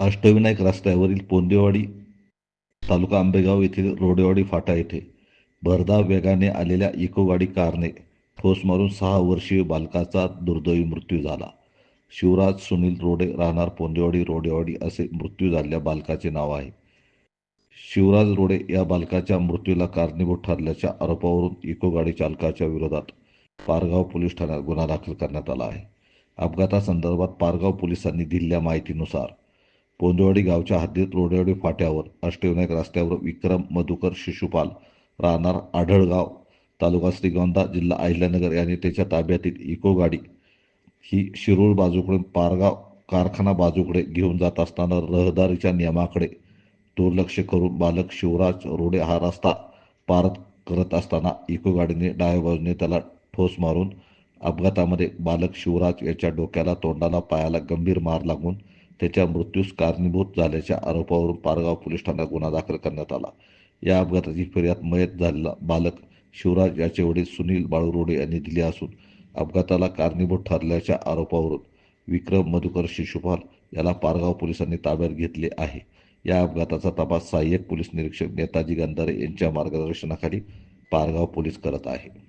अष्टविनायक रस्त्यावरील पोंदेवाडी तालुका आंबेगाव येथील रोडेवाडी फाटा येथे भरधाव वेगाने आलेल्या इको गाडी कारने ठोस मारून सहा वर्षीय बालकाचा दुर्दैवी मृत्यू झाला. शिवराज सुनील रोडे राहणार पोंदेवाडी रोडेवाडी असे मृत्यू झालेल्या बालकाचे नाव आहे. शिवराज रोडे या बालकाच्या मृत्यूला कारणीभूत ठरल्याच्या आरोपावरून इको गाडी चालकाच्या विरोधात पारगाव पोलीस ठाण्यात गुन्हा दाखल करण्यात आला आहे. अपघातासंदर्भात पारगाव पोलिसांनी दिलेल्या माहितीनुसार पोंदेवाडी गावच्या हद्दीत रोडेवाडी फाट्यावर अष्टविनायक रस्त्यावर विक्रम मधुकर शिशुपाल राहणार आढळगाव तालुका श्रीगोंदा जिल्हा अहिल्यानगर यांनी त्याच्या ताब्यातील इको गाडी ही शिरूर बाजूकडून पारगाव कारखाना बाजूकडे घेऊन जात असताना रहदारीच्या नियमाकडे दुर्लक्ष करून बालक शिवराज रोडे हा रस्ता पार करत असताना इको गाडीने डाव्या बाजूने त्याला ठोस मारून अपघातामध्ये बालक शिवराज याच्या डोक्याला तोंडाला पायाला गंभीर मार लागून त्याच्या मृत्यूस कारणीभूत झाल्याच्या आरोपावरून पारगाव पोलीस ठाण्यात गुन्हा दाखल करण्यात आला. या अपघाताची फिर्याद मयत झालेला बालक शिवराज याचे वडील सुनील बाळू रोडे यांनी दिले असून अपघाताला कारणीभूत ठरल्याच्या आरोपावरून विक्रम मधुकर शिशुपाल याला पारगाव पोलिसांनी ताब्यात घेतले आहे. या अपघाताचा तपास सहाय्यक पोलीस निरीक्षक नेताजी गंधारे यांच्या मार्गदर्शनाखाली पारगाव पोलीस करत आहे.